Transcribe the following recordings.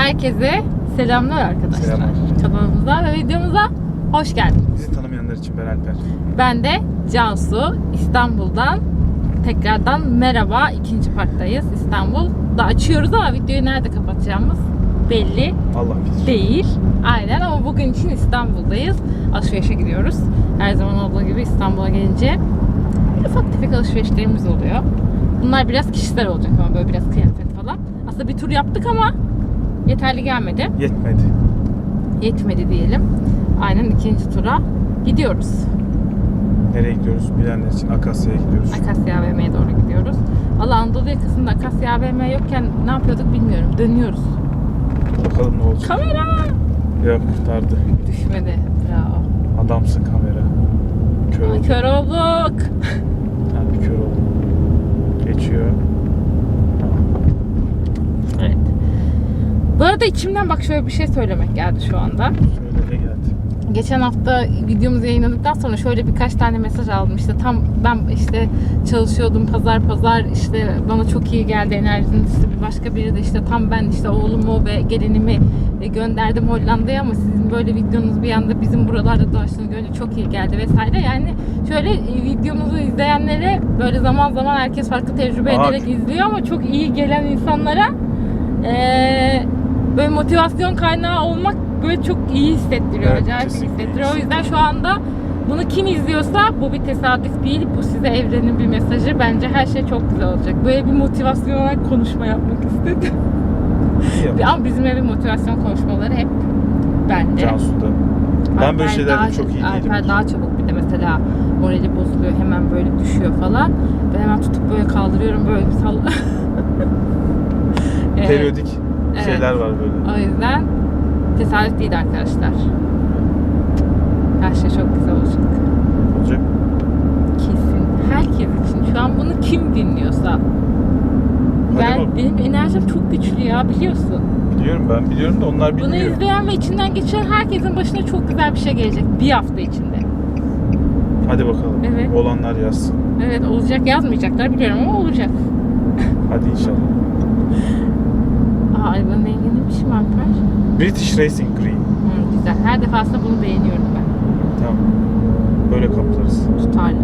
Herkese selamlar arkadaşlar. Selamlar. Kanalımıza ve videomuza hoş geldiniz. Bizi tanımayanlar için ben Alper. Ben de Cansu İstanbul'dan tekrardan merhaba. ikinci parktayız İstanbul'da açıyoruz ama videoyu nerede kapatacağımız belli Allah bilir. değil. Aynen ama bugün için İstanbul'dayız. Alışverişe gidiyoruz. Her zaman olduğu gibi İstanbul'a gelince ufak tefek alışverişlerimiz oluyor. Bunlar biraz kişisel olacak ama böyle biraz kıyafet falan. Aslında bir tur yaptık ama yeterli gelmedi. Yetmedi. Yetmedi diyelim. Aynen ikinci tura gidiyoruz. Nereye gidiyoruz bilenler için Akasya'ya gidiyoruz. Akasya AVM'ye doğru gidiyoruz. Valla Anadolu yakasında Akasya AVM yokken ne yapıyorduk bilmiyorum. Dönüyoruz. Bakalım ne olacak. Kamera! Yok kurtardı. Düşmedi. Bravo. Adamsın kamera. Kör Ay, oldu. Kör olduk. Harbi kör oldu. Geçiyor. Evet. Bu arada içimden bak şöyle bir şey söylemek geldi şu anda. Geldi. Geçen hafta videomuzu yayınladıktan sonra şöyle birkaç tane mesaj aldım. İşte tam ben işte çalışıyordum pazar pazar işte bana çok iyi geldi enerjiniz. İşte bir başka biri de işte tam ben işte oğlumu ve gelinimi gönderdim Hollanda'ya ama sizin böyle videonuz bir anda bizim buralarda dolaştığını görünce çok iyi geldi vesaire. Yani şöyle videomuzu izleyenlere böyle zaman zaman herkes farklı tecrübe Aa, ederek izliyor ama çok iyi gelen insanlara eee böyle motivasyon kaynağı olmak böyle çok iyi hissettiriyor. Evet, acayip hissettiriyor. O yüzden şu anda bunu kim izliyorsa bu bir tesadüf değil. Bu size evrenin bir mesajı. Bence her şey çok güzel olacak. Böyle bir motivasyonel konuşma yapmak istedim. Ama bizim evin motivasyon konuşmaları hep bende. Cansu'da. Ben Alper böyle şeylerde daha- çok iyi değilim. Alper daha çabuk bir de mesela morali bozuluyor hemen böyle düşüyor falan. Ben hemen tutup böyle kaldırıyorum böyle bir sall. Evet, Periyodik evet. şeyler var böyle. O yüzden tesadüf değil arkadaşlar. Her şey çok güzel olacak. Olacak. Kesin. Herkes için. Şu an bunu kim dinliyorsa. Hadi Ben bakalım. benim enerjim çok güçlü ya biliyorsun. Biliyorum ben biliyorum da onlar Bunu bilmiyor. izleyen ve içinden geçen herkesin başına çok güzel bir şey gelecek bir hafta içinde. Hadi bakalım. Evet. Olanlar yazsın. Evet olacak yazmayacaklar biliyorum ama olacak. Hadi inşallah. Aa arabanın rengi neymiş mi Alper? British Racing Green. Hı, güzel. Her defasında bunu beğeniyorum ben. Tamam. Böyle kaplarız. Tutarlı.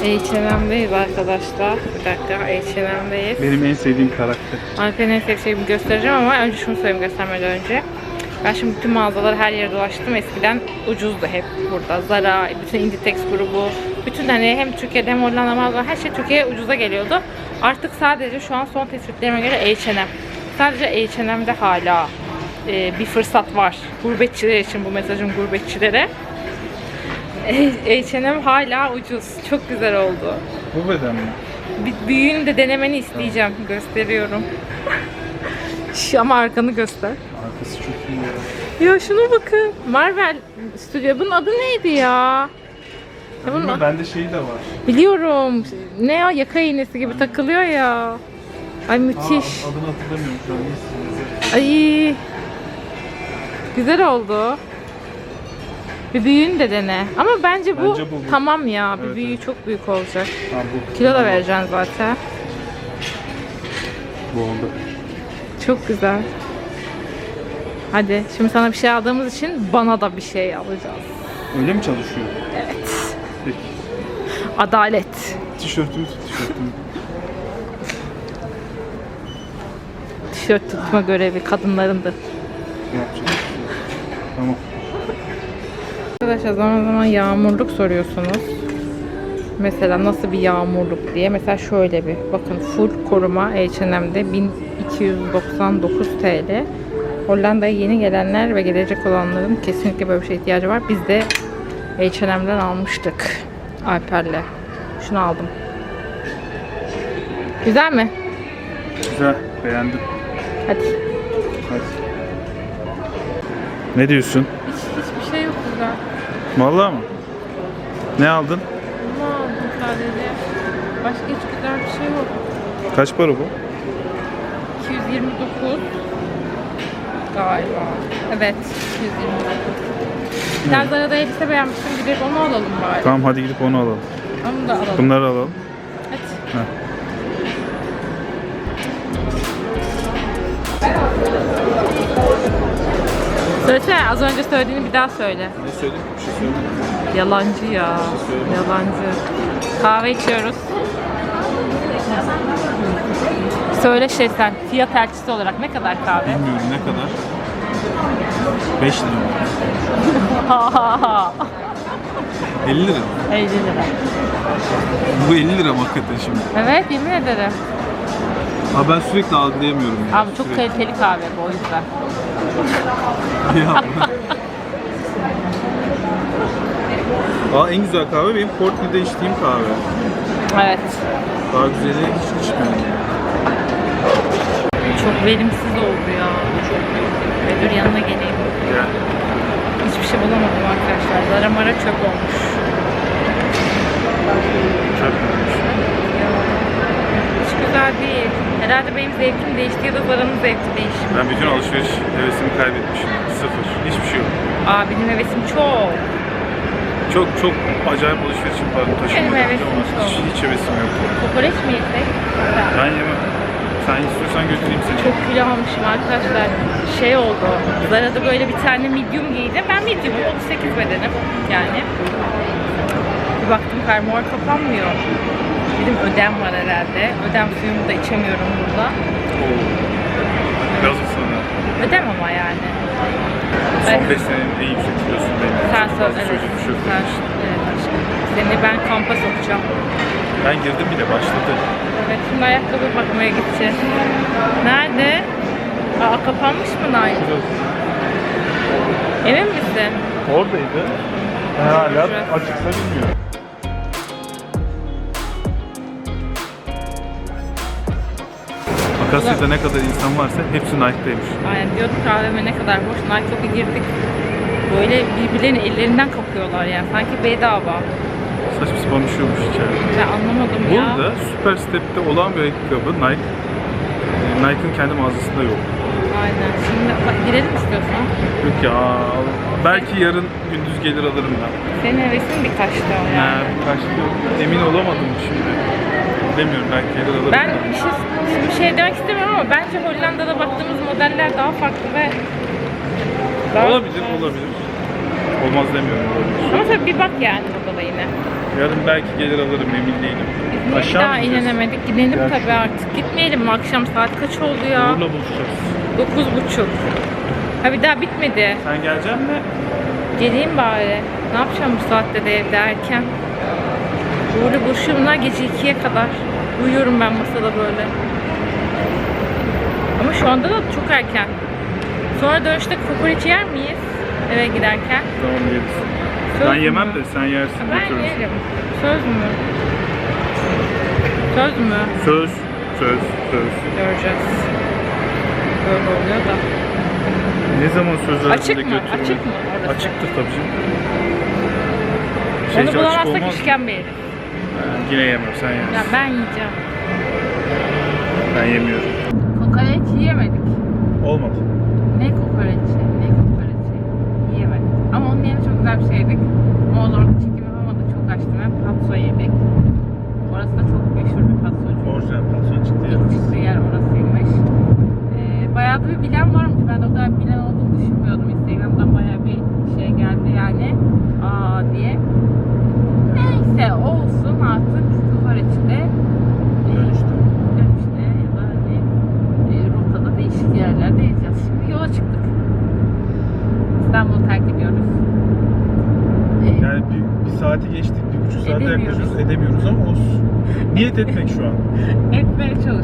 H&M'deyiz arkadaşlar. Bir dakika H&M'deyiz. Benim en sevdiğim karakter. Alper'in en sevdiği şeyimi göstereceğim ama önce şunu söyleyeyim göstermeden önce. Ben şimdi bütün mağazaları her yere dolaştım. Eskiden ucuzdu hep burada. Zara, bütün Inditex grubu, bütün hani hem Türkiye'de hem Hollanda mağazaları her şey Türkiye'ye ucuza geliyordu. Artık sadece şu an son tespitlerime göre H&M. Sadece H&M'de hala e, bir fırsat var. Gurbetçiler için bu mesajım gurbetçilere. H&M hala ucuz. Çok güzel oldu. Bu beden mi? Bir büyüğünü de denemeni isteyeceğim. Gösteriyorum. Şu ama arkanı göster. Arkası çok iyi ya. Ya şuna bakın. Marvel Stüdyo. Bunun adı neydi ya? Ya bunun- bende şey de var. Biliyorum. Ne ya yaka iğnesi gibi takılıyor ya. Ay müthiş. Aa, adını hatırlamıyorum şu an. Ay. Güzel oldu. Bir büyüğünü de dene. Ama bence bu, Bence bu bu. tamam ya. Bir Evet, büyüğü çok büyük olacak. Ha, bu. Kilo da vereceksin zaten. Bu oldu. Çok güzel. Hadi şimdi sana bir şey aldığımız için bana da bir şey alacağız. Öyle mi çalışıyor? Evet. Peki. Adalet. Tişörtümü tut tişörtümü. Tişört tutma görevi kadınlarındır. Yapacağım. Tamam. Arkadaşlar zaman zaman yağmurluk soruyorsunuz. Mesela nasıl bir yağmurluk diye. Mesela şöyle bir. Bakın full koruma H&M'de 1299 TL. Hollanda'ya yeni gelenler ve gelecek olanların kesinlikle böyle bir şeye ihtiyacı var. Biz de H&M'den almıştık. Alper'le. Şunu aldım. Güzel mi? Güzel. Beğendim. Hadi. Hadi. Ne diyorsun? Hiç, hiçbir şey yok burada. Vallahi mı? Ne aldın? Bunu aldım sadece. Başka hiç güzel bir şey yok. Kaç para bu? 229 galiba. Evet, 229. Biraz arada elbise beğenmiştim. Gidip onu alalım bari. Tamam hadi gidip onu alalım. Onu da alalım. Bunları alalım. Hadi. Heh. Söylesene az önce söylediğini bir daha söyle. Ne söyledin? Bir şey. Yalancı ya. Yalancı. Kahve içiyoruz. Söyle şey sen, fiyat elçisi olarak ne kadar kahve? Bilmiyorum ne kadar? 5 lira mı? 50 lira mı? 50 lira. Bu 50 lira mı hakikaten şimdi? Evet yemin ederim. Abi ben sürekli algılayamıyorum ya. Abi çok Sürekli. kaliteli kahve bu o yüzden. Ya. Aa en güzel kahve benim Portland'da içtiğim kahve. Evet. Daha güzeli hiç içmedim. Çok verimsiz oldu ya. Çok. Ve dur yanına geleyim. Yani Hiçbir şey bulamadım arkadaşlar. Zara mara çöp olmuş. çok Hiç güzel değil. Herhalde benim zevkim değişti ya da Zara'nın zevki değişti. Ben bütün alışveriş hevesimi kaybetmişim. Sıfır. Hiçbir şey yok. Abinin hevesim çok. Çok çok acayip alışveriş yaparım. Taşınmadan Benim hevesim hiç, hiç hevesim yok. Kokoreç mi yesek? Ben yemem. Sen istiyorsan götüreyim seni. Çok kilo almışım arkadaşlar. Şey oldu. Zara'da böyle bir tane medium giydim. Ben medium'um. 38 bedenim. Yani. Bir baktım fermuar kapanmıyor. Dedim ödem var herhalde. Ödem suyumu da içemiyorum burada. Oo. Yazık sana. Ödem ama yani. Son Evet. 5 senenin en yüksek kilosun benim. Sen fazla Evet. düşürdüm. Sen, evet aşkım. Seni ben kampa sokacağım. Ben girdim bile başladı. Evet şimdi ayakkabı bakmaya gideceğiz. Nerede? Aa kapanmış mı Nike? Emin misin? Oradaydı. Hala Evet. açıksa bilmiyorum. Akasya'da ne kadar insan varsa hepsi Nike'daymış. Aynen diyorduk AVM ne kadar boş. Nike'a bir girdik. Böyle birbirlerinin ellerinden kapıyorlar yani. Sanki bedava. Saçma sapan bir şey olmuş içeride. Ben anlamadım ya. Burada Super Step'te olan bir ayakkabı Nike. e, Nike'ın kendi mağazasında yok. Aynen. Şimdi bak, girelim istiyorsan. Yok ya. Belki yarın gündüz gelir alırım ben. Senin hevesin birkaçta o Ha, yani. kaçtı emin olamadım şimdi. Bilemiyorum belki gelir alırım. Ben bir şey, şimdi bir şey demek istemiyorum ama bence Hollanda'da baktığımız modeller daha farklı ve daha Olabilir, olabilir. Olmaz demiyorum olabilir. Ama tabii bir bak yani burada da yine. Yarın belki gelir alırım emin değilim. Bir Aşağı daha mı gideceğiz? inemedik? Gidelim Gel tabii artık. Gitmeyelim mi? Akşam saat kaç oldu ya? Uğur'la buluşacağız. Dokuz buçuk. Ha bir daha bitmedi. Sen geleceksin mi? Geleyim bari. Ne yapacağım bu saatte de evde erken? Uğur'la buluşuyorumlar gece ikiye kadar. Uyuyorum ben masada böyle. Ama şu anda da çok erken. Sonra dönüşte kokoreç yer miyiz? Eve giderken. Tamam yeriz. Söz ben mü? yemem de sen yersin. Ben götürürüz. yerim. Söz mü? Söz mü? Söz, söz, söz. Göreceğiz. Böyle oluyor da. Ne zaman söz Açık mı? götürme. Açık mı orası? Açıktır tabii canım. Onu Şeyci açık bulamazsak olmaz işkembe yeriz. Ha, yine yemem, sen yersin. Ya ben yiyeceğim. Ben yemiyorum. Kokoreç yiyemedik. Olmadı. Ne kokoreçi? Ne kokoreçi? Yiyemedik. Ama onun yerine çok güzel bir şey yedik. Ama o zaman çekim yapamadık. Çok açtım. Hep patso yedik. Orası da çok meşhur bir patsocu. Orijinal patron çıktı ya. İlk çıktığı yer orasıymış. Ee, bayağı da bir bilen varmış. Ben o kadar bilen olduğunu düşünmüyordum. Instagram'dan bayağı bir şey geldi yani. Aa diye. Neyse olsun artık kokoreçi de e, Dönüştü. dönüşte ya da hani e, rotada değişik yerlerde yiyeceğiz. Şimdi yola çıktık. İstanbul'u terk ediyoruz. E, Yani bir, bir saati geçtik, bir buçuk saate Edemiyoruz. yaklaşıyoruz. Edemiyoruz ama olsun. Niyet etmek şu an. etmeye çalışıyoruz.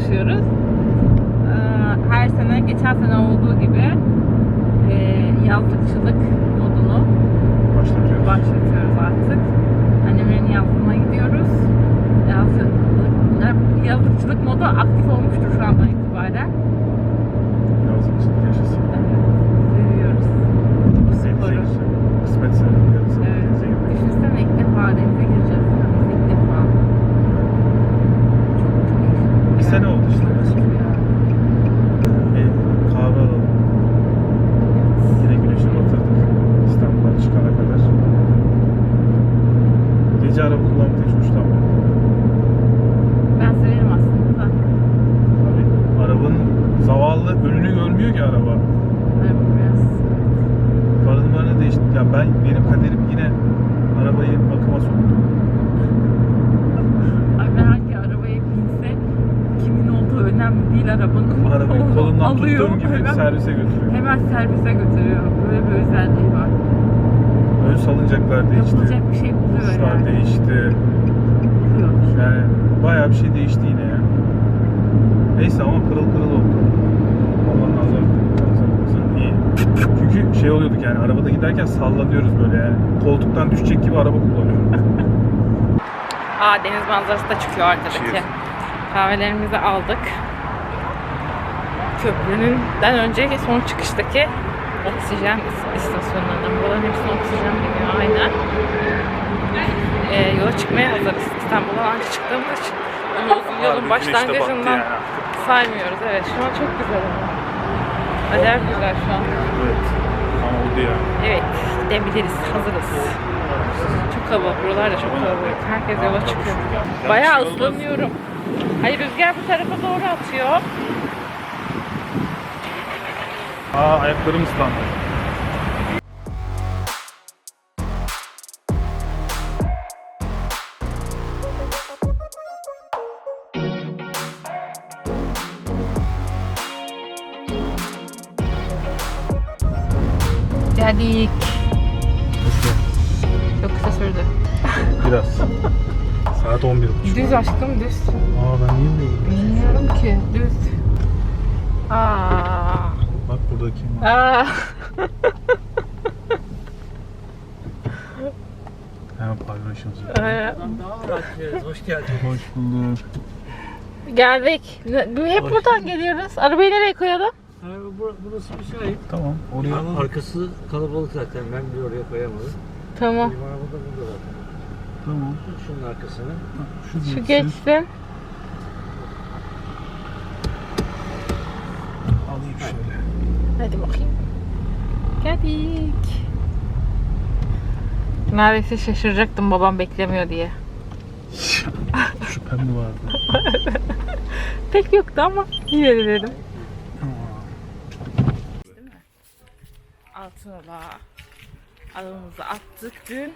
Abkunft, du Schlampe. Benim kaderim yine arabayı bakıma soktu. Ay ben hangi arabaya binse kimin olduğu önemli değil arabanın. Arabayı Onu kolundan alıyor, tuttuğum gibi hemen, servise götürüyor. hemen servise götürüyor. Böyle bir özelliği var. Ön salıncaklar değişti. Yapılacak bir şey buluyor Kuşlar yani. değişti. Buluyor. Yani bayağı bir şey değişti yine ya. Neyse ama pırıl pırıl oldu. Allah nazar iyi. Çünkü şey oluyorduk yani arabada giderken sallanıyoruz böyle yani. Koltuktan düşecek gibi araba kullanıyorum. Aa deniz manzarası da çıkıyor arkadaki. Cheers. Kahvelerimizi aldık. Köprününden önceki son çıkıştaki oksijen is- istasyonlarından. Buraların hepsine oksijen biniyor aynen. Ee, yola çıkmaya hazırız. İstanbul'dan önce çıktığımız için bunu uzun yolun başlangıcından saymıyoruz. Evet şu an çok güzel ama. Acayip güzel şu an. Evet. Ama oldu ya. Evet, gidebiliriz. Hazırız. Çok kalabalık. Buralar da çok kalabalık. Herkes yola çıkıyor. Bayağı şey ıslanıyorum. Hayır rüzgar bu tarafa doğru atıyor. Aa ayaklarım ıslandı. Geldik. Çok kısa sürdü. Biraz. Saat 11. Düz aşkım düz. Aa ben niye böyle Bilmiyorum ki. Düz. Aa. Bak burada kim var? Aa. Hemen paylaşıyoruz. Ee, Hoş geldin. Hoş bulduk. Geldik. Hep buradan geliyoruz. Arabayı nereye koyalım? Abi bur- burası müsait. Tamam. Oraya alalım. Arkası kalabalık zaten. Ben bir oraya koyamadım. Tamam. Benim araba da burada zaten. Tamam. Tut şunun arkasını. Şu, Şu geçsin. Alayım şöyle. Hadi bakayım. Geldik. Neredeyse şaşıracaktım babam beklemiyor diye. Şüphem vardı? Pek yoktu ama yine de dedim. Altınola adımımızı attık dün.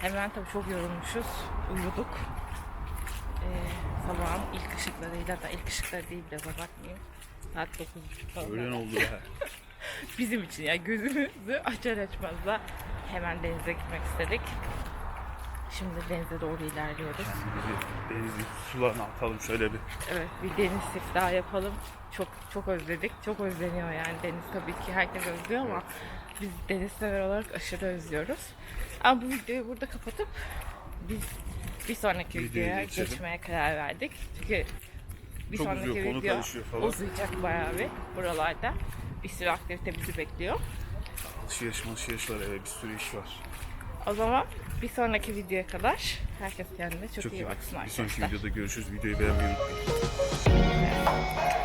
Hemen tabii çok yorulmuşuz. Uyuduk. Ee, sabahın ilk ışıklarıyla da ilk ışıkları değil biraz abartmayayım. Saat 9.30 falan. Öğlen oldu be. Bizim için yani gözümüzü açar açmaz da hemen denize gitmek istedik. Şimdi denize doğru ilerliyoruz. Denizin sularına atalım şöyle bir. Evet bir deniz daha yapalım. Çok çok özledik. Çok özleniyor yani deniz tabii ki herkes özlüyor ama biz deniz sever olarak aşırı özlüyoruz. Ama bu videoyu burada kapatıp biz bir sonraki Videoya videoya geçelim. geçmeye karar verdik. Çünkü bir Çok sonraki uzuyor, konu video karışıyor falan. uzayacak bayağı bir buralarda. Bir sürü aktivite bizi bekliyor. Alışveriş alışveriş var eve bir sürü iş var. O zaman bir sonraki videoya kadar herkes kendine çok, Çok iyi baksın Bir sonraki videoda görüşürüz. Videoyu beğenmeyi unutmayın.